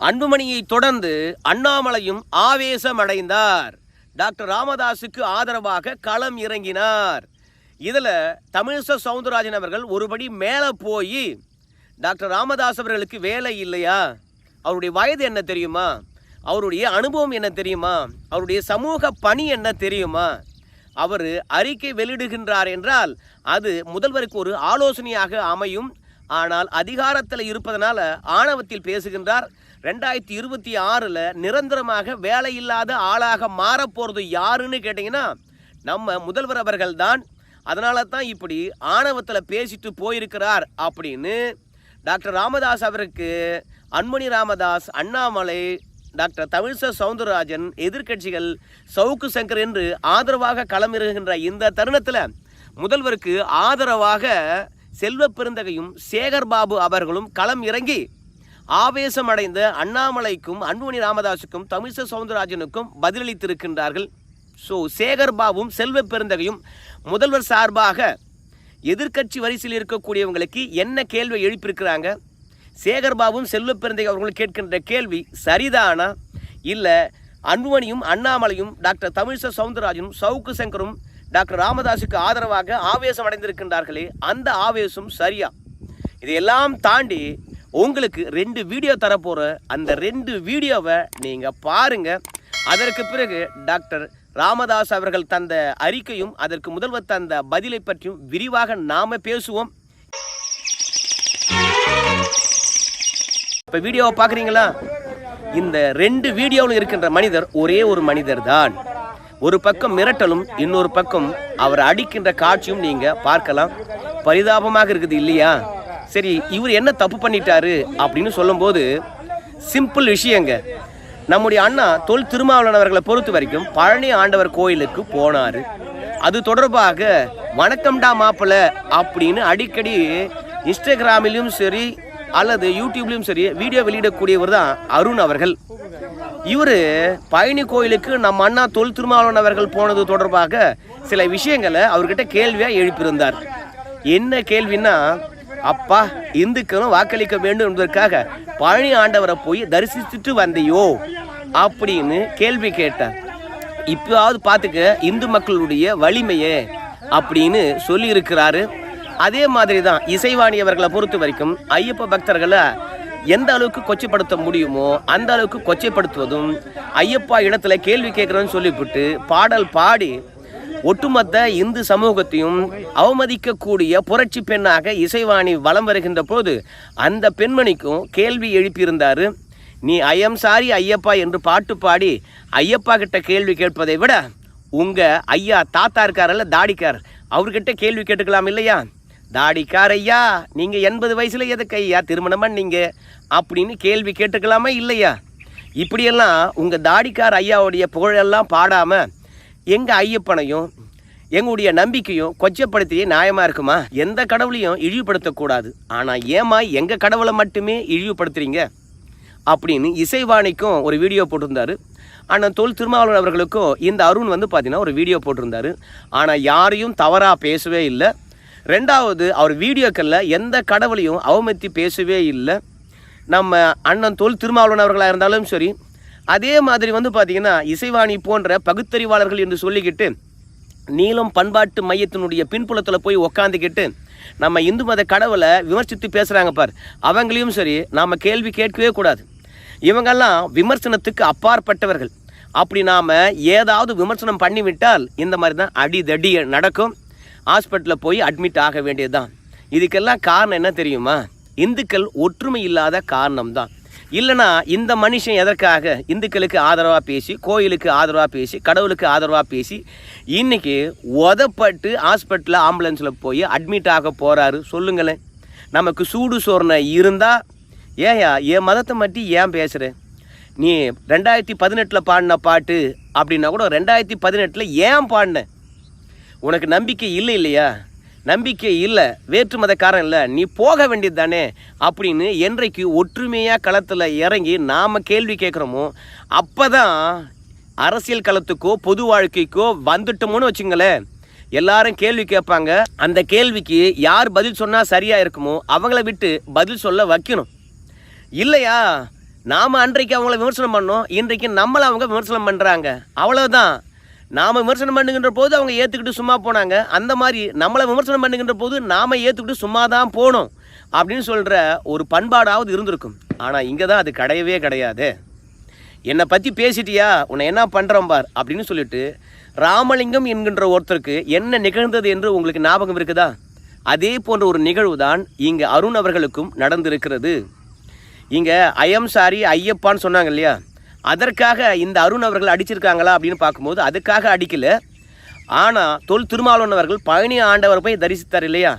அன்புமணியை தொடர்ந்து அண்ணாமலையும் ஆவேசமடைந்தார். டாக்டர் ராமதாஸுக்கு ஆதரவாக களம் இறங்கினார். இதில் தமிழிசை சவுந்தரராஜன் அவர்கள் ஒருபடி மேலே போய் டாக்டர் ராமதாஸ் அவர்களுக்கு வேலை இல்லையா? அவருடைய வயது என்ன தெரியுமா? அவருடைய அனுபவம் என்ன தெரியுமா? அவருடைய சமூக பணி என்ன தெரியுமா? அவர் அறிக்கை வெளியிடுகின்றார் என்றால் அது முதல்வருக்கு ஒரு ஆலோசனையாக அமையும். ஆனால் அதிகாரத்தில் இருப்பதனால ஆணவத்தில் பேசுகின்றார். ரெண்டாயிரத்தி இருபத்தி ஆறில் நிரந்தரமாக வேலை இல்லாத ஆளாக மாறப்போகிறது யாருன்னு கேட்டிங்கன்னா நம்ம முதல்வர் அவர்கள் தான். அதனால தான் இப்படி ஆணவத்தில் பேசிட்டு போயிருக்கிறார் அப்படின்னு டாக்டர் ராமதாஸ் அவருக்கு அன்மணி ராமதாஸ் அண்ணாமலை டாக்டர் தமிழிசை சவுந்தரராஜன் எதிர்க்கட்சிகள் சவுக்கு சங்கர் என்று ஆதரவாக களமிறங்குகின்ற இந்த தருணத்தில் முதல்வருக்கு ஆதரவாக செல்வ பெருந்தகையும் சேகர் பாபு அவர்களும் களம் இறங்கி ஆவேசம் அடைந்த அண்ணாமலைக்கும் அன்புமணி ராமதாஸுக்கும் தமிழிசை சவுந்தரராஜனுக்கும் பதிலளித்திருக்கின்றார்கள். ஸோ சேகர்பாபும் செல்வ பெருந்தகையும் முதல்வர் சார்பாக எதிர்க்கட்சி வரிசையில் இருக்கக்கூடியவங்களுக்கு என்ன கேள்வியை எழுப்பியிருக்கிறாங்க? சேகர்பாபும் செல்வ பெருந்தகை அவர்கள் கேட்கின்ற கேள்வி சரிதானா? இல்லை அன்புமணியும் அண்ணாமலையும் டாக்டர் தமிழிசை சவுந்தரராஜனும் சவுக்கு சங்கரும் டாக்டர் ராமதாஸுக்கு ஆதரவாக ஆவேசம் அடைந்திருக்கின்றார்களே அந்த ஆவேசம் சரியா? இதையெல்லாம் தாண்டி உங்களுக்கு ரெண்டு வீடியோ தரப்போகிற அந்த ரெண்டு வீடியோவை நீங்கள் பாருங்கள் அதற்கு பிறகு டாக்டர் ராமதாஸ் அவர்கள் தந்த அறிக்கையும் அதற்கு முதல்வர் தந்த பதிலை பற்றியும் விரிவாக நாம் பேசுவோம். இப்போ வீடியோவை பார்க்குறீங்களா இந்த ரெண்டு வீடியோவில் இருக்கின்ற மனிதர் ஒரே ஒரு மனிதர் தான் ஒரு பக்கம் மிரட்டலும் இன்னொரு பக்கம் அவர் அடிக்கின்ற காட்சியும் நீங்கள் பார்க்கலாம். பரிதாபமாக இருக்குது இல்லையா? சரி இவர் என்ன தப்பு பண்ணிட்டாரு அப்படின்னு சொல்லும்போது சிம்பிள் விஷயங்க. நம்முடைய அண்ணா தொல் திருமாவளவர்களை பொறுத்த வரைக்கும் பழனி ஆண்டவர் கோயிலுக்கு போனார். அது தொடர்பாக வணக்கம்டா மாப்பிள்ள அப்படின்னு அடிக்கடி இன்ஸ்டாகிராமிலும் சரி அல்லது யூடியூப்லேயும் சரி வீடியோ வெளியிடக்கூடியவர் தான் அருண் அவர்கள். இவர் பழனி கோயிலுக்கு நம்ம அண்ணா தொல் திருமாவளவன் அவர்கள் போனது தொடர்பாக சில விஷயங்களை அவர்கிட்ட கேள்வியாக எழுப்பியிருந்தார். என்ன கேள்வின்னா அப்பா இந்துக்களும் வாக்களிக்க வேண்டும் என்பதற்காக பழனி ஆண்டவரை போய் தரிசிச்சுட்டு வந்தியோ? அப்படின்னு கேள்வி கேட்டார். இப்போவாவது பார்த்துக்க இந்து மக்களுடைய வலிமையே அப்படின்னு சொல்லியிருக்கிறாரு. அதே மாதிரி தான் இசைவாணி அவர்களை பொறுத்த வரைக்கும் ஐயப்ப பக்தர்களை எந்த அளவுக்கு கொச்சைப்படுத்த முடியுமோ அந்த அளவுக்கு கொச்சைப்படுத்துவதும் ஐயப்பா இடத்துல கேள்வி கேட்குறோன்னு சொல்லிவிட்டு பாடல் பாடி ஒட்டுமொத்த இந்து சமூகத்தையும் அவமதிக்கக்கூடிய புரட்சி பெண்ணாக இசைவாணி வலம் வருகின்ற போது அந்த பெண்மணிக்கும் கேள்வி எழுப்பியிருந்தாரு நீ ஐயம் சாரி ஐயப்பா என்று பாட்டு பாடி ஐயப்பா கிட்ட கேள்வி கேட்பதை விட உங்க ஐயா தாத்தா இருக்காரல்ல தாடிக்கார் அவர்கிட்ட கேள்வி கேட்டுக்கலாம் இல்லையா? தாடிக்கார் ஐயா நீங்க எண்பது வயசுல எதுக்கு ஐயா திருமணம் பண்ணீங்க? அப்படின்னு கேள்வி கேட்டுக்கலாமா இல்லையா? இப்படியெல்லாம் உங்க தாடிக்கார் ஐயாவுடைய புகழெல்லாம் பாடாம எங்கள் ஐயப்பனையும் எங்களுடைய நம்பிக்கையும் கொச்சப்படுத்தியே நியாயமாக இருக்குமா? எந்த கடவுளையும் இழிவுபடுத்தக்கூடாது. ஆனால் ஏமா எங்கள் கடவுளை மட்டுமே இழிவுபடுத்துறீங்க? அப்படின்னு இசைவாணிக்கும் ஒரு வீடியோ போட்டிருந்தாரு. ஆனால் தொல் திருமாவளவன் அவர்களுக்கும் இந்த அருண் வந்து பார்த்தீங்கன்னா ஒரு வீடியோ போட்டிருந்தாரு. ஆனால் யாரையும் தவறாக பேசவே இல்லை. ரெண்டாவது அவர் வீடியோக்களில் எந்த கடவுளையும் அவமதி பேசவே இல்லை. நம்ம அண்ணன் தொல் திருமாவளவன் அவர்களாக இருந்தாலும் சரி அதே மாதிரி வந்து பார்த்தீங்கன்னா இசைவாணி போன்ற பகுத்தறிவாளர்கள் என்று சொல்லிக்கிட்டு நீளம் பண்பாட்டு மையத்தினுடைய பின்புலத்தில் போய் உக்காந்துக்கிட்டு நம்ம இந்து மத கடவுளை விமர்சித்து பேசுகிறாங்க பார். அவங்களையும் சரி நாம் கேள்வி கேட்கவே கூடாது. இவங்கெல்லாம் விமர்சனத்துக்கு அப்பாற்பட்டவர்கள். அப்படி நாம் ஏதாவது விமர்சனம் பண்ணிவிட்டால் இந்த மாதிரி தான் அடிதடி நடக்கும். ஹாஸ்பிட்டலில் போய் அட்மிட் ஆக வேண்டியது தான் இதுக்கெல்லாம் காரணம் என்ன தெரியுமா? இந்துக்கள் ஒற்றுமை இல்லாத காரணம் தான் இல்லைனா இந்த மனுஷன் எதற்காக இந்துக்களுக்கு ஆதரவாக பேசி கோயிலுக்கு ஆதரவாக பேசி கடவுளுக்கு ஆதரவாக பேசி இன்னைக்கு உதப்பட்டு ஹாஸ்பிட்டலில் ஆம்புலன்ஸில் போய் அட்மிட் ஆக போகிறாரு சொல்லுங்களேன். நமக்கு சூடு சோர்ணை இருந்தால் ஏயா என் மதத்தை மட்டும் ஏன் பேசுகிற நீ ரெண்டாயிரத்தி பதினெட்டில் பாடின பாட்டு அப்படின்னா கூட ரெண்டாயிரத்தி பதினெட்டில் ஏன் பாடின? உனக்கு நம்பிக்கை இல்லை இல்லையா? நம்பிக்கை இல்லை வேற்று மதக்காரன் இல்லை நீ போக வேண்டியது தானே அப்படின்னு என்றைக்கு ஒற்றுமையாக களத்தில் இறங்கி நாம் கேள்வி கேட்குறோமோ அப்போ தான் அரசியல் களத்துக்கோ பொது வாழ்க்கைக்கோ வந்துட்டோமோன்னு வச்சுங்களேன். எல்லாரும் கேள்வி கேட்பாங்க. அந்த கேள்விக்கு யார் பதில் சொன்னால் சரியாக இருக்குமோ அவங்கள விட்டு பதில் சொல்ல வைக்கணும். இல்லையா? நாம் அன்றைக்கு அவங்கள விமர்சனம் பண்ணோம் இன்றைக்கு நம்மளை அவங்க விமர்சனம் பண்ணுறாங்க அவ்வளோதான் நாம் விமர்சனம் பண்ணுகின்ற போது அவங்க ஏற்றுக்கிட்டு சும்மா போனாங்க. அந்த மாதிரி நம்மளை விமர்சனம் பண்ணுகின்ற போது நாம் ஏற்றுக்கிட்டு சும்மா தான் போனோம் அப்படின்னு சொல்கிற ஒரு பண்பாடாவது இருந்திருக்கும். ஆனால் இங்கே தான் அது கிடையவே கிடையாது. என்னை பற்றி பேசிட்டியா? உன்னை என்ன பண்ணுறோம் பார்? அப்படின்னு சொல்லிட்டு ராமலிங்கம் என்கின்ற ஒருத்தருக்கு என்ன நிகழ்ந்தது என்று உங்களுக்கு ஞாபகம் இருக்குதா? அதே போன்ற ஒரு நிகழ்வு தான் இங்கே அருண் அவர்களுக்கும் நடந்திருக்கிறது. இங்கே ஐயம் சாரி ஐயப்பான்னு சொன்னாங்க இல்லையா? அதற்காக இந்த அருண் அவர்கள் அடிச்சிருக்காங்களா அப்படின்னு பார்க்கும்போது அதுக்காக அடிக்கல. ஆனால் தொல் திருமாவளவன் அவர்கள் பழனி ஆண்டவர் போய் தரிசித்தார் இல்லையா?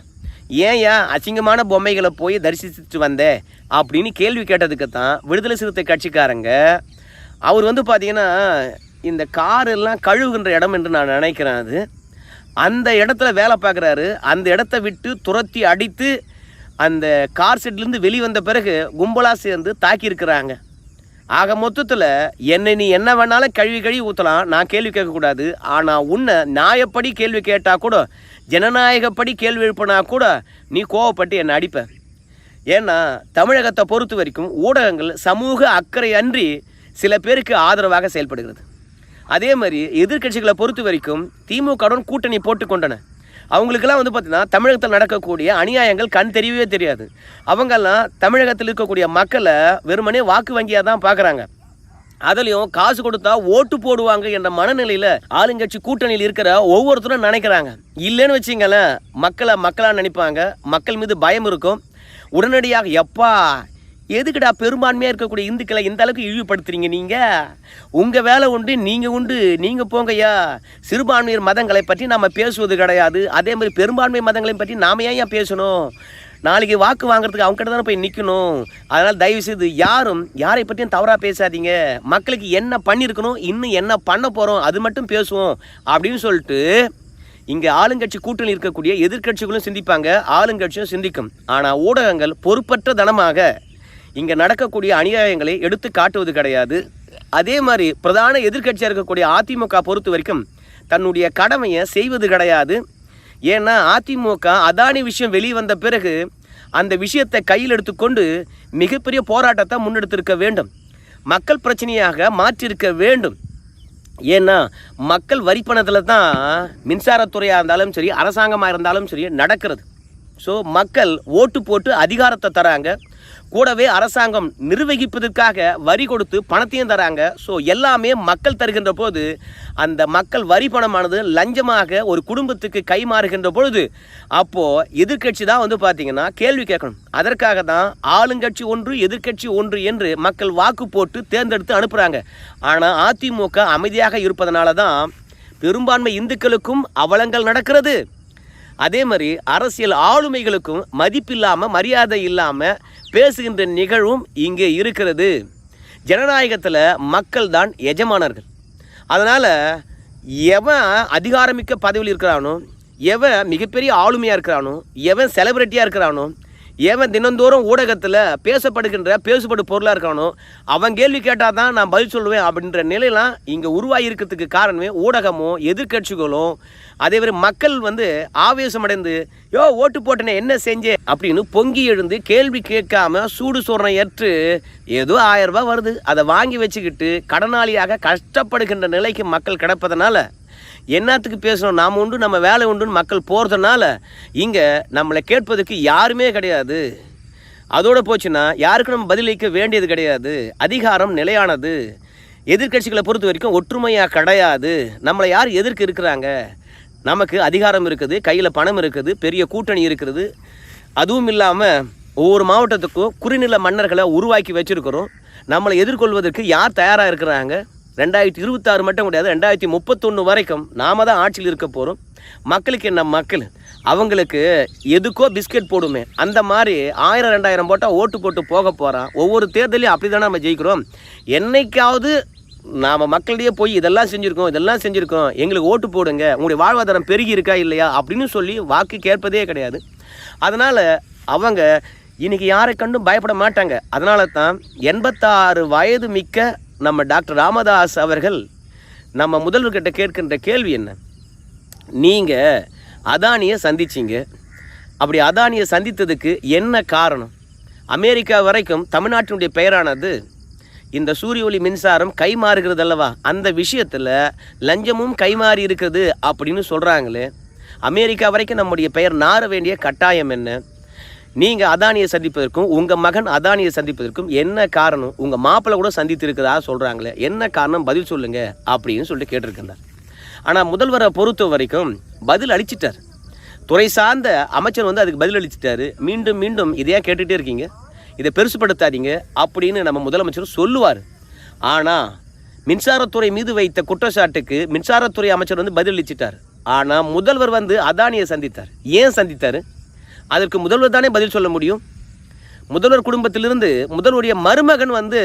ஏன்யா அசிங்கமான பொம்மைகளை போய் தரிசிச்சுட்டு வந்தேன் அப்படின்னு கேள்வி கேட்டதுக்கு தான் விடுதலை சிறுத்தை கட்சிக்காரங்க அவர் வந்து பார்த்தீங்கன்னா இந்த கார் எல்லாம் கழுவுகின்ற இடம் என்று நான் நினைக்கிறேன் அது. அந்த இடத்துல வேலை பார்க்குறாரு. அந்த இடத்த விட்டு துரத்தி அடித்து அந்த கார் செட்லேருந்து வெளிவந்த பிறகு கும்பலாக சேர்ந்து தாக்கியிருக்கிறாங்க. ஆக மொத்தத்தில் என்னை நீ என்ன வேணாலும் கழுவி கழுவி ஊற்றலாம் நான் கேள்வி கேட்கக்கூடாது. ஆனால் உன்னை நியாயப்படி கேள்வி கேட்டால் கூட ஜனநாயகப்படி கேள்வி எழுப்பினா கூட நீ கோவப்பட்டு என்னை அடிப்ப. ஏன்னா தமிழகத்தை பொறுத்த வரைக்கும் ஊடகங்கள் சமூக அக்கறை அன்றி சில பேருக்கு ஆதரவாக செயல்படுகிறது. அதே மாதிரி எதிர்க்கட்சிகளை பொறுத்த வரைக்கும் திமுகவுடன் கூட்டணி போட்டு கொண்டன. அவங்களுக்கெல்லாம் வந்து பார்த்தீங்கன்னா தமிழகத்தில் நடக்கக்கூடிய அநியாயங்கள் கண் தெரியவே தெரியாது. அவங்கெல்லாம் தமிழகத்தில் இருக்கக்கூடிய மக்களை வெறுமனே வாக்கு வங்கியாக தான் பார்க்குறாங்க அதுலேயும் காசு கொடுத்தா ஓட்டு போடுவாங்க என்ற மனநிலையில் ஆளுங்கட்சி கூட்டணியில் இருக்கிற ஒவ்வொருத்தரும் நினைக்கிறாங்க. இல்லைன்னு வச்சிங்களேன் மக்களை மக்களாக நினைப்பாங்க. மக்கள் மீது பயம் இருக்கும். உடனடியாக எப்பா எதுக்குடா பெரும்பான்மையாக இருக்கக்கூடிய இந்துக்களை இந்த அளவுக்கு இழிவுபடுத்துறீங்க நீங்கள் உங்கள் வேலை உண்டு நீங்கள் உண்டு நீங்கள் போங்கய்யா. சிறுபான்மையர் மதங்களை பற்றி நம்ம பேசுவது கிடையாது. அதே மாதிரி பெரும்பான்மை மதங்களை பற்றி நாம ஏன் ஏன் பேசணும்? நாளைக்கு வாக்கு வாங்குறதுக்கு அவங்க கிட்ட தானே போய் நிற்கணும் அதனால் தயவு செய்து யாரும் யாரை பற்றியும் தவறாக பேசாதீங்க. மக்களுக்கு என்ன பண்ணியிருக்கணும் இன்னும் என்ன பண்ண போகிறோம் அது மட்டும் பேசுவோம் அப்படின்னு சொல்லிட்டு இங்கே ஆளுங்கட்சி கூட்டணி இருக்கக்கூடிய எதிர்க்கட்சிகளும் சிந்திப்பாங்க ஆளுங்கட்சியும் சிந்திக்கும். ஆனால் ஊடகங்கள் பொறுப்பற்ற தனமாக இங்கே நடக்கக்கூடிய அநியாயங்களை எடுத்து காட்டுவது கிடையாது. அதே மாதிரி பிரதான எதிர்க்கட்சியாக இருக்கக்கூடிய அதிமுக பொறுத்த வரைக்கும் தன்னுடைய கடமையை செய்வது கிடையாது. ஏன்னா அதிமுக அதானி விஷயம் வெளியே வந்த பிறகு அந்த விஷயத்தை கையில் எடுத்துக்கொண்டு மிகப்பெரிய போராட்டத்தை முன்னெடுத்திருக்க வேண்டும். மக்கள் பிரச்சனையாக மாற்றியிருக்க வேண்டும். ஏன்னா மக்கள் வரி பணத்தில் தான் மின்சாரத்துறையாக இருந்தாலும் சரி அரசாங்கமாக இருந்தாலும் சரி நடக்கிறது. ஸோ மக்கள் ஓட்டு போட்டு அதிகாரத்தை தராங்க. கூடவே அரசாங்கம் நிர்வகிப்பதற்காக வரி கொடுத்து பணத்தையும் தராங்க. ஸோ எல்லாமே மக்கள் தருகின்ற போது அந்த மக்கள் வரி பணமானது லஞ்சமாக ஒரு குடும்பத்துக்கு கை மாறுகின்ற பொழுது அப்போது எதிர்க்கட்சி தான் வந்து பார்த்திங்கன்னா கேள்வி கேட்கணும். அதற்காக தான் ஆளுங்கட்சி ஒன்று எதிர்க்கட்சி ஒன்று என்று மக்கள் வாக்கு போட்டு தேர்ந்தெடுத்து அனுப்புகிறாங்க ஆனால் அதிமுக அமைதியாக இருப்பதனால தான் பெரும்பான்மை இந்துக்களுக்கும் அவலங்கள் நடக்கிறது. அதே மாதிரி அரசியல் ஆளுமைகளுக்கும் மதிப்பில்லாமல் மரியாதை இல்லாமல் பேசுகின்ற நிகழ்வும் இங்கே இருக்கிறது. ஜனநாயகத்தில் மக்கள் தான் எஜமானர்கள். அதனால் எவன் அதிகாரமிக்க பதவியில் இருக்கிறானோ எவன் மிகப்பெரிய ஆளுமையாக இருக்கிறானோ எவன் செலிபிரிட்டியாக இருக்கிறானோ ஏவன் தினந்தோறும் ஊடகத்தில் பேசப்படுகின்ற பேசுபடு பொருளாக இருக்கானோ அவன் கேள்வி கேட்டால் தான் நான் பதில் சொல்லுவேன் அப்படின்ற நிலையெல்லாம் இங்கே உருவாகி இருக்கிறதுக்கு காரணமே ஊடகமும் எதிர்க்கட்சிகளும் அதே மாதிரி மக்கள் வந்து ஆவேசமடைந்து யோ ஓட்டு போட்டனே என்ன செஞ்சே அப்படின்னு பொங்கி எழுந்து கேள்வி கேட்காம சூடு சோறனை ஏற்று ஏதோ ஆயிரம் ரூபாய் வருது. அதை வாங்கி வச்சுக்கிட்டு கடனாளியாக கஷ்டப்படுகின்ற நிலைக்கு மக்கள் கிடப்பதனால என்னத்துக்கு பேசணும்? நாம் உண்டு நம்ம வேலை உண்டுன்னு மக்கள் போகிறதுனால இங்கே நம்மளை கேட்பதுக்கு யாருமே கிடையாது. அதோடு போச்சுன்னா யாருக்கும் நம்ம பதிலளிக்க வேண்டியது கிடையாது. அதிகாரம் நிலையானது. எதிர்க்கட்சிகளை பொறுத்த வரைக்கும் ஒற்றுமையாக கிடையாது. நம்மளை யார் எதிர்க்கு இருக்கிறாங்க? நமக்கு அதிகாரம் இருக்குது கையில் பணம் இருக்குது பெரிய கூட்டணி இருக்கிறது அதுவும் இல்லாமல் ஒவ்வொரு மாவட்டத்துக்கும் குறுநில மன்னர்களை உருவாக்கி வச்சுருக்கிறோம். நம்மளை எதிர்கொள்வதற்கு யார் தயாராக இருக்கிறாங்க? ரெண்டாயிரத்தி இருபத்தாறு மட்டும் கிடையாது ரெண்டாயிரத்தி முப்பத்தொன்று வரைக்கும் நாம தான் ஆட்சியில் இருக்க போகிறோம் மக்களுக்கு என்ன மக்கள்? அவங்களுக்கு எதுக்கோ பிஸ்கெட் போடுமே. அந்த மாதிரி ஆயிரம் ரெண்டாயிரம் போட்டால் ஓட்டு போட்டு போக போகிறான் ஒவ்வொரு தேர்தலையும் அப்படி தானே நம்ம ஜெயிக்கிறோம். என்னைக்காவது நாம் மக்களிடையே போய் இதெல்லாம் செஞ்சுருக்கோம் இதெல்லாம் செஞ்சுருக்கோம். எங்களுக்கு ஓட்டு போடுங்க. உங்களுடைய வாழ்வாதாரம் பெருகி இருக்கா இல்லையா? அப்படின்னு சொல்லி வாக்கு கேட்பதே கிடையாது. அதனால் அவங்க இன்றைக்கி யாரை கண்டும் பயப்பட மாட்டாங்க. அதனால தான் எண்பத்தாறு வயது மிக்க நம்ம டாக்டர் ராமதாஸ் அவர்கள் நம்ம முதல்வர்கிட்ட கேட்கின்ற கேள்வி என்ன? நீங்கள் அதானியை சந்திச்சிங்க. அப்படி அதானியை சந்தித்ததுக்கு என்ன காரணம்? அமெரிக்கா வரைக்கும் தமிழ்நாட்டினுடைய பெயரானது இந்த சூரிய ஒளி மின்சாரம் கைமாறுகிறது அல்லவா? அந்த விஷயத்தில் லஞ்சமும் கைமாறி இருக்குது அப்படின்னு சொல்கிறாங்களே அமெரிக்கா வரைக்கும் நம்முடைய பெயர் நார வேண்டிய கட்டாயம் என்ன? நீங்கள் அதானியை சந்திப்பதற்கும் உங்கள் மகன் அதானியை சந்திப்பதற்கும் என்ன காரணம்? உங்கள் மாப்பிள்ளை கூட சந்தித்திருக்கிறதா சொல்கிறாங்களே என்ன காரணம்? பதில் சொல்லுங்கள் அப்படின்னு சொல்லிட்டு கேட்டிருக்கின்றார். ஆனால் முதல்வரை பொறுத்த வரைக்கும் பதில் அளிச்சிட்டார். துறை சார்ந்த அமைச்சர் வந்து அதுக்கு பதில் அளிச்சிட்டாரு. மீண்டும் மீண்டும் இதையா கேட்டுகிட்டே இருக்கீங்க. இதை பெருசுப்படுத்தாதீங்க அப்படின்னு நம்ம முதலமைச்சர் சொல்லுவார். ஆனால் மின்சாரத்துறை மீது வைத்த குற்றச்சாட்டுக்கு மின்சாரத்துறை அமைச்சர் வந்து பதில் அளிச்சிட்டார். ஆனால் முதல்வர் வந்து அதானியை சந்தித்தார். ஏன் சந்தித்தார்? அதற்கு முதல்வர் தானே பதில் சொல்ல முடியும்? முதல்வர் குடும்பத்திலிருந்து முதல்வருடைய மருமகன் வந்து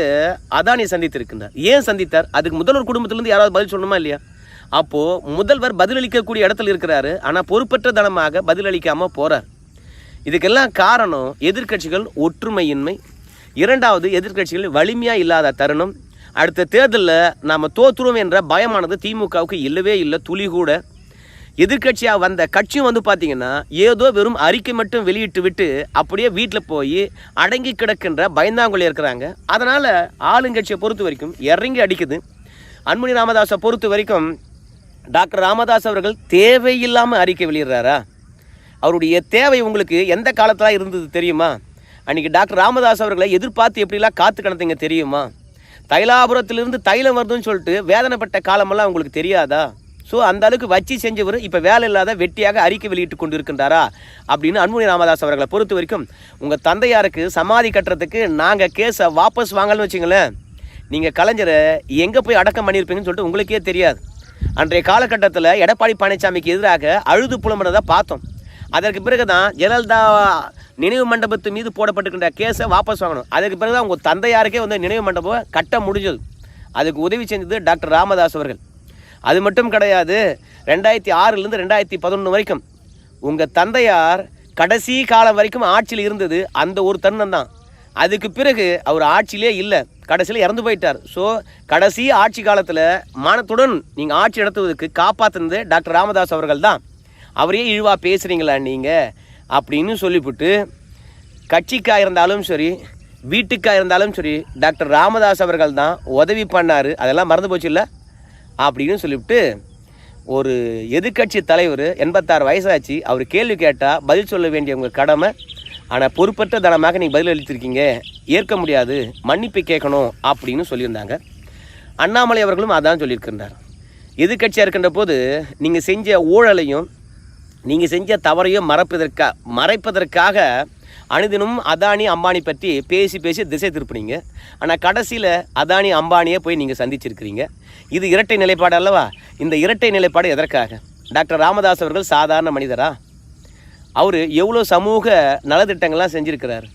அதானியை சந்தித்திருக்கின்றார். ஏன் சந்தித்தார்? அதுக்கு முதல்வர் குடும்பத்திலிருந்து யாராவது பதில் சொல்லணுமா இல்லையா? அப்போது முதல்வர் பதிலளிக்கக்கூடிய இடத்துல இருக்கிறாரு. ஆனால் பொறுப்பற்ற தனமாக பதிலளிக்காமல் போகிறார் இதுக்கெல்லாம் காரணம் எதிர்க்கட்சிகள் ஒற்றுமையின்மை. இரண்டாவது எதிர்க்கட்சிகள் வலிமையாக இல்லாத தருணம். அடுத்த தேர்தலில் நாம் தோற்றுருவோம் என்ற பயமானது திமுகவுக்கு இல்லவே இல்லை. துளி கூட. எதிர்க்கட்சியாக வந்த கட்சியும் வந்து பார்த்தீங்கன்னா ஏதோ வெறும் அறிக்கை மட்டும் வெளியிட்டு விட்டு அப்படியே வீட்டில் போய் அடங்கி கிடக்கின்ற பயந்தாங்குழி இருக்கிறாங்க. அதனால் ஆளுங்கட்சியை பொறுத்த வரைக்கும் இறங்கி அடிக்குது. அன்புமணி ராமதாஸை பொறுத்த வரைக்கும் டாக்டர் ராமதாஸ் அவர்கள் தேவையில்லாமல் அறிக்கை வெளியிடுறாரா? அவருடைய தேவை உங்களுக்கு எந்த காலத்தில் இருந்தது தெரியுமா? அன்றைக்கி டாக்டர் ராமதாஸ் அவர்களை எதிர்பார்த்து எப்படிலாம் காத்து கிடந்தீங்க தெரியுமா? தைலாபுரத்திலிருந்து தைலம் வருதுன்னு சொல்லிட்டு வேதனைப்பட்ட காலமெல்லாம் உங்களுக்கு தெரியாதா? ஸோ அந்த அளவுக்கு வச்சு செஞ்சவர் இப்போ வேலை இல்லாத வெட்டியாக அறிக்கை வெளியிட்டு கொண்டு இருக்கின்றாரா அப்படின்னு அன்புமணி ராமதாஸ் அவர்களை பொறுத்த வரைக்கும் உங்கள் தந்தையாருக்கு சமாதி கட்டுறதுக்கு நாங்கள் கேஸை வாபஸ் வாங்கலன்னு வச்சுங்களேன் நீங்கள் கலைஞரை எங்கே போய் அடக்கம் பண்ணியிருப்பீங்கன்னு சொல்லிட்டு உங்களுக்கே தெரியாது. அன்றைய காலகட்டத்தில் எடப்பாடி பழனிசாமிக்கு எதிராக அழுது புலம்புறதை பார்த்தோம். அதற்கு பிறகு தான் ஜெயலலிதா நினைவு மண்டபத்து மீது போடப்பட்டிருக்கின்ற கேஸை வாபஸ் வாங்கணும். அதுக்கு பிறகு தான் உங்கள் தந்தையாருக்கே வந்து நினைவு மண்டபம் கட்ட முடிஞ்சது. அதுக்கு உதவி செஞ்சது டாக்டர் ராமதாஸ் அவர்கள். அது மட்டும் கிடையாது ரெண்டாயிரத்தி ஆறுலேருந்து ரெண்டாயிரத்தி பதினொன்று வரைக்கும் உங்கள் தந்தையார் கடைசி காலம் வரைக்கும் ஆட்சியில் இருந்தது அந்த ஒரு தருணம் தான். அதுக்கு பிறகு அவர் ஆட்சியிலே இல்லை கடைசியில் இறந்து போயிட்டார். ஸோ கடைசி ஆட்சி காலத்தில் மானத்துடன் நீங்கள் ஆட்சி நடத்துவதற்கு காப்பாற்றினது டாக்டர் ராமதாஸ் அவர்கள் தான். அவரே இழிவாக பேசுகிறீங்களா நீங்கள் அப்படின்னு சொல்லிவிட்டு கட்சிக்காக இருந்தாலும் சரி வீட்டுக்காக இருந்தாலும் சரி டாக்டர் ராமதாஸ் அவர்கள் தான் உதவி பண்ணார். அதெல்லாம் மறந்து போச்சு இல்லை? அப்படின்னு சொல்லிவிட்டு ஒரு எதிர்க்கட்சி தலைவர் எண்பத்தாறு வயசாச்சு அவர் கேள்வி கேட்டால் பதில் சொல்ல வேண்டிய உங்கள் கடமை. ஆனால் பொறுப்பற்ற தனமாக நீங்கள் பதில் அளித்திருக்கீங்க. ஏற்க முடியாது மன்னிப்பு கேட்கணும் அப்படின்னு சொல்லியிருந்தாங்க. அண்ணாமலை அவர்களும் அதான் சொல்லியிருக்கின்றார். எதிர்க்கட்சியாக இருக்கின்ற போது நீங்கள் செஞ்ச ஊழலையும் நீங்கள் செஞ்ச தவறையும் மறைப்பதற்கா மறைப்பதற்காக அனுதினும் அதானி அம்பானி பற்றி பேசி பேசி திசை திருப்பினீங்க. ஆனால் கடைசியில் அதானி அம்பானியை போய் நீங்கள் சந்திச்சிருக்கிறீங்க. இது இரட்டை நிலைப்பாடு அல்லவா? இந்த இரட்டை நிலைப்பாடு எதற்காக? டாக்டர் ராமதாஸ் அவர்கள் சாதாரண மனிதரா? அவர் எவ்வளோ சமூக நலத்திட்டங்கள்லாம் செஞ்சுருக்கிறார்.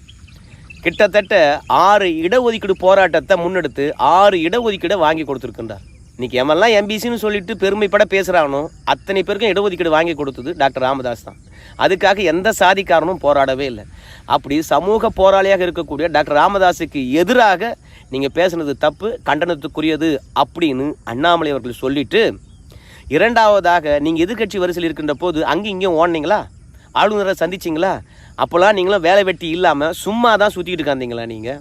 கிட்டத்தட்ட ஆறு இடஒதுக்கீடு போராட்டத்தை முன்னெடுத்து ஆறு இடஒதுக்கீடை வாங்கி கொடுத்துருக்கின்றார். இன்னைக்கு எவெல்லாம் எம்பிசின்னு சொல்லிட்டு பெருமைப்பட பேசுகிறானோ அத்தனை பேருக்கும் இடஒதுக்கீடு வாங்கி கொடுத்தது டாக்டர் ராமதாஸ் தான். அதுக்காக எந்த சாதிக்காரனும் போராடவே இல்லை. அப்படி சமூக போராளியாக இருக்கக்கூடிய டாக்டர் ராமதாஸுக்கு எதிராக நீங்கள் பேசுனது தப்பு கண்டனத்துக்குரியது அப்படின்னு அண்ணாமலை அவர்கள் சொல்லிட்டு இரண்டாவதாக நீங்கள் எதிர்க்கட்சி வரிசையில் இருக்கின்ற போது அங்கேயும் இங்கேயும் ஓடினீங்களா? ஆளுநரை சந்திச்சிங்களா? அப்போல்லாம் நீங்களும் வேலை வெட்டி இல்லாமல் சும்மா தான் சுற்றிக்கிட்டு இருக்காந்தீங்களா நீங்கள்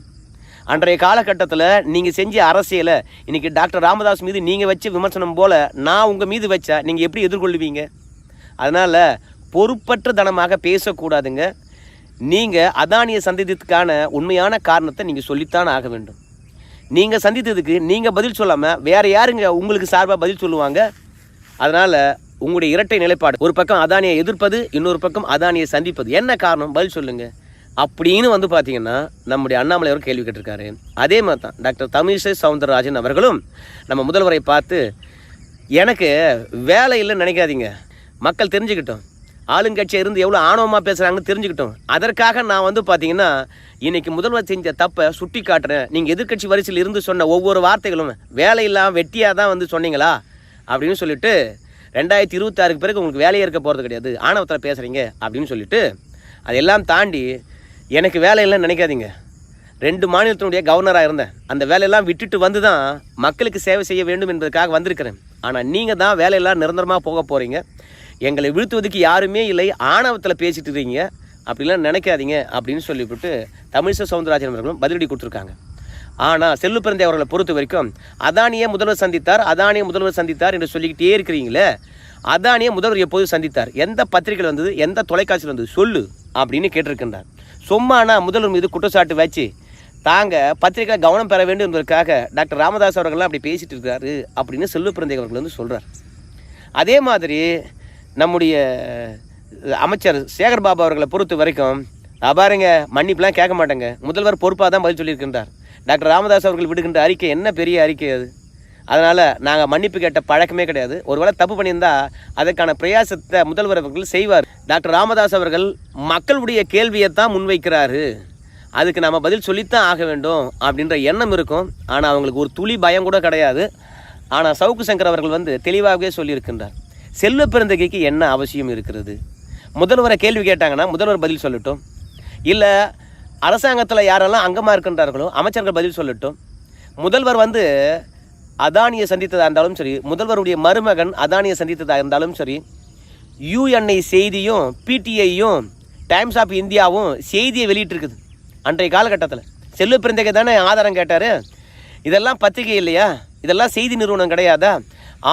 அன்றைய காலகட்டத்தில் நீங்கள் செஞ்ச அரசியலை இன்றைக்கி டாக்டர் ராமதாஸ் மீது நீங்கள் வச்ச விமர்சனம் போல் நான் உங்கள் மீது வச்சா நீங்கள் எப்படி எதிர்கொள்வீங்க? அதனால் பொறுப்பற்ற தனமாக பேசக்கூடாதுங்க. நீங்கள் அதானியை சந்தித்ததுக்கான உண்மையான காரணத்தை நீங்கள் சொல்லித்தான் ஆக வேண்டும். நீங்கள் சந்தித்ததுக்கு நீங்கள் பதில் சொல்லாமல் வேறு யாருங்க உங்களுக்கு சார்பாக பதில் சொல்லுவாங்க? அதனால் உங்களுடைய இரட்டை நிலைப்பாடு. ஒரு பக்கம் அதானியை எதிர்ப்பது இன்னொரு பக்கம் அதானியை சந்திப்பது. என்ன காரணம்? பதில் சொல்லுங்கள் அப்படின்னு வந்து பார்த்தீங்கன்னா நம்முடைய அண்ணாமலை அவர் கேள்வி கேட்டிருக்காரு. அதே மாதிரி தான் டாக்டர் தமிழிசை சவுந்தரராஜன் அவர்களும் நம்ம முதல்வரை பார்த்து எனக்கு வேலை இல்லைன்னு நினைக்காதீங்க. மக்கள் தெரிஞ்சுக்கிட்டோம். ஆளுங்கட்சியாக இருந்து எவ்வளோ ஆணவமாக பேசுகிறாங்கன்னு தெரிஞ்சுக்கிட்டோம். அதற்காக நான் வந்து பார்த்தீங்கன்னா இன்றைக்கி முதல்வர் செஞ்ச தப்பை சுட்டி காட்டுறேன். நீங்கள் எதிர்க்கட்சி வரிசையில் இருந்து சொன்ன ஒவ்வொரு வார்த்தைகளும் வேலை இல்லாமல் வெட்டியாக தான் வந்து சொன்னீங்களா? அப்படின்னு சொல்லிட்டு ரெண்டாயிரத்தி இருபத்தாறுக்கு பிறகு உங்களுக்கு வேலையே இருக்க போகிறது கிடையாது. ஆணவத்தில் பேசுகிறீங்க அப்படின்னு சொல்லிட்டு அதெல்லாம் தாண்டி எனக்கு வேலையெல்லாம் நினைக்காதீங்க. ரெண்டு மாநிலத்தினுடைய கவர்னராக இருந்தேன். அந்த வேலையெல்லாம் விட்டுட்டு வந்து தான் மக்களுக்கு சேவை செய்ய வேண்டும் என்பதற்காக வந்திருக்கிறேன். ஆனால் நீங்கள் தான் வேலையெல்லாம் நிரந்தரமாக போக போகிறீங்க எங்களை வீழ்த்துவதற்கு யாருமே இல்லை. ஆணவத்தில் பேசிட்டு இருக்கீங்க. அப்படிலாம் நினைக்காதீங்க அப்படின்னு சொல்லிவிட்டு தமிழிசை சவுந்தரராஜன் அவர்களும் பதிலடி கொடுத்துருக்காங்க. ஆனால் செல்லு பிறந்தை அவர்களை பொறுத்த வரைக்கும் அதானியை முதல்வர் சந்தித்தார் அதானியை முதல்வர் சந்தித்தார் என்று சொல்லிக்கிட்டே இருக்கிறீங்களே அதானியை முதல்வர் எப்போது சந்தித்தார். எந்த பத்திரிகையில் வந்தது? எந்த தொலைக்காட்சியில் வந்தது? சொல்லு அப்படின்னு கேட்டிருக்கின்றார். சும்மானா முதல்வர் மீது குற்றச்சாட்டு வச்சு தாங்க பத்திரிகை கவனம் பெற வேண்டும் என்பதற்காக டாக்டர் ராமதாஸ் அவர்கள்லாம் அப்படி பேசிட்டு இருக்காரு அப்படின்னு செல்வ பிறந்தை அவர்கள் வந்து சொல்கிறார் அதே மாதிரி நம்முடைய அமைச்சர் சேகர் பாபு அவர்களை பொறுத்த வரைக்கும் அபாருங்க பாருங்க மன்னிப்புலாம் கேட்க மாட்டேங்க. முதல்வர் பொறுப்பாக தான் பதில் சொல்லியிருக்கின்றார். டாக்டர் ராமதாஸ் அவர்கள் விடுகின்ற அறிக்கை என்ன பெரிய அறிக்கை அது? அதனால் நாங்கள் மன்னிப்பு கேட்ட பழக்கமே கிடையாது. ஒருவேளை தப்பு பண்ணியிருந்தா அதற்கான பிரயாசத்தை முதல்வர் அவர்கள் செய்வார். டாக்டர் ராமதாஸ் அவர்கள் மக்களுடைய கேள்வியை தான் முன்வைக்கிறாரு. அதுக்கு நம்ம பதில் சொல்லித்தான் ஆக வேண்டும் அப்படின்ற எண்ணம் இருக்கும். ஆனால் அவங்களுக்கு ஒரு துளி பயம் கூட கிடையாது. ஆனால் சவுக்கு சங்கர் அவர்கள் வந்து தெளிவாகவே சொல்லியிருக்கின்றார். செல்வ பிறந்தகைக்கு என்ன அவசியம் இருக்கிறது? முதல்வரை கேள்வி கேட்டாங்கன்னா முதல்வர் பதில் சொல்லட்டும். இல்லை அரசாங்கத்தில் யாரெல்லாம் அங்கமாக இருக்கின்றார்களோ அமைச்சர்கள் பதில் சொல்லட்டும். முதல்வர் வந்து அதானியை சந்தித்ததாக இருந்தாலும் சரி முதல்வருடைய மருமகன் அதானியை சந்தித்ததாக இருந்தாலும் சரி யூஎன்ஐ செய்தியும் பிடிஐயும் டைம்ஸ் ஆஃப் இந்தியாவும் செய்தியை வெளியிட்டிருக்குது அன்றைய காலகட்டத்தில். செல்வ பிறந்தகை தானே ஆதாரம் கேட்டார். இதெல்லாம் பத்திரிகை இல்லையா? இதெல்லாம் செய்தி நிறுவனம் கிடையாதா?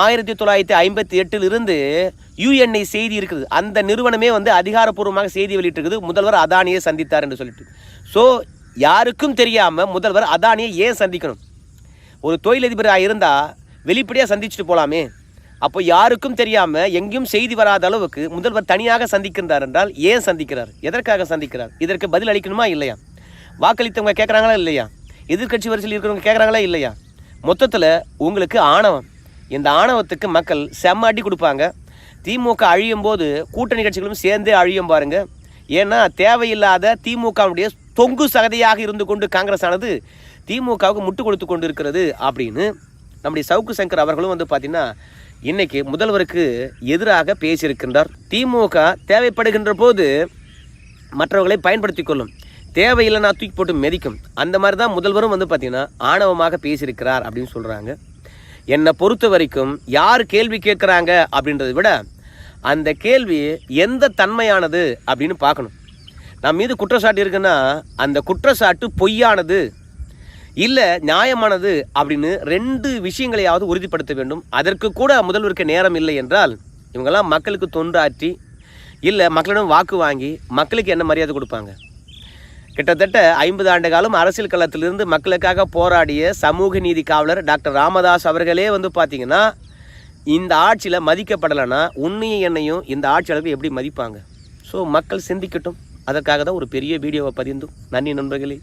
ஆயிரத்தி தொள்ளாயிரத்தி ஐம்பத்தி எட்டிலிருந்து யூஎன்ஐ செய்தி இருக்குது. அந்த நிறுவனமே வந்து அதிகாரப்பூர்வமாக செய்தி வெளியிட்டிருக்குது. முதல்வர் அதானியை சந்தித்தார் என்று சொல்லிட்டு. ஸோ யாருக்கும் தெரியாமல் முதல்வர் அதானியை ஏன் சந்திக்கணும்? ஒரு தொழிலதிபராக இருந்தால் வெளிப்படையாக சந்திச்சுட்டு போகலாமே அப்போ யாருக்கும் தெரியாமல் எங்கேயும் செய்தி வராத அளவுக்கு முதல்வர் தனியாக சந்திக்கின்றார் என்றால் ஏன் சந்திக்கிறார்? எதற்காக சந்திக்கிறார்? இதற்கு பதில் அளிக்கணுமா இல்லையா? வாக்களித்தவங்க கேட்குறாங்களா இல்லையா? எதிர்க்கட்சி வரிசையில் இருக்கிறவங்க கேட்குறாங்களா இல்லையா? மொத்தத்தில் உங்களுக்கு ஆணவம். இந்த ஆணவத்துக்கு மக்கள் செம்ம அடி கொடுப்பாங்க. திமுக அழியும் போது கூட்டணி கட்சிகளும் சேர்ந்தே அழியும் பாருங்கள் ஏன்னா தேவையில்லாத திமுகவுடைய தொங்கு சகதியாக இருந்து கொண்டு காங்கிரஸ் ஆனது திமுகவுக்கு முட்டு கொடுத்து கொண்டு இருக்கிறது அப்படின்னு நம்முடைய சவுக்கு சங்கர் அவர்களும் வந்து பார்த்தீங்கன்னா இன்னைக்கு முதல்வருக்கு எதிராக பேசியிருக்கின்றார். திமுக தேவைப்படுகின்ற போது மற்றவர்களை பயன்படுத்தி கொள்ளும். தேவையில்லைன்னா தூக்கி போட்டு மெதிக்கும். அந்த மாதிரி தான் முதல்வரும் வந்து பார்த்திங்கன்னா ஆணவமாக பேசியிருக்கிறார் அப்படின்னு சொல்கிறாங்க என்னை பொறுத்த வரைக்கும் யார் கேள்வி கேட்குறாங்க அப்படின்றத விட அந்த கேள்வி எந்த தன்மையானது அப்படின்னு பார்க்கணும். நம்ம மீது குற்றச்சாட்டு இருக்குன்னா அந்த குற்றச்சாட்டு பொய்யானது. இல்லை நியாயமானது அப்படின்னு ரெண்டு விஷயங்களையாவது உறுதிப்படுத்த வேண்டும். அதற்கு கூட முதல்வருக்கு நேரம் இல்லை என்றால் இவங்கெல்லாம் மக்களுக்கு தொண்டாற்றி இல்லை மக்களிடம் வாக்கு வாங்கி மக்களுக்கு என்ன மரியாதை கொடுப்பாங்க? கிட்டத்தட்ட ஐம்பது ஆண்டு காலம் அரசியல் களத்திலிருந்து மக்களுக்காக போராடிய சமூக நீதி காவலர் டாக்டர் ராமதாஸ் அவர்களே வந்து பார்த்தீங்கன்னா இந்த ஆட்சியில் மதிக்கப்படலைன்னா உன்னையும் என்னையும் இந்த ஆட்சியாளர்கள் எப்படி மதிப்பாங்க? ஸோ மக்கள் சிந்திக்கட்டும். அதற்காக தான் ஒரு பெரிய வீடியோவை பதிந்தும். நன்றி நண்பர்களே.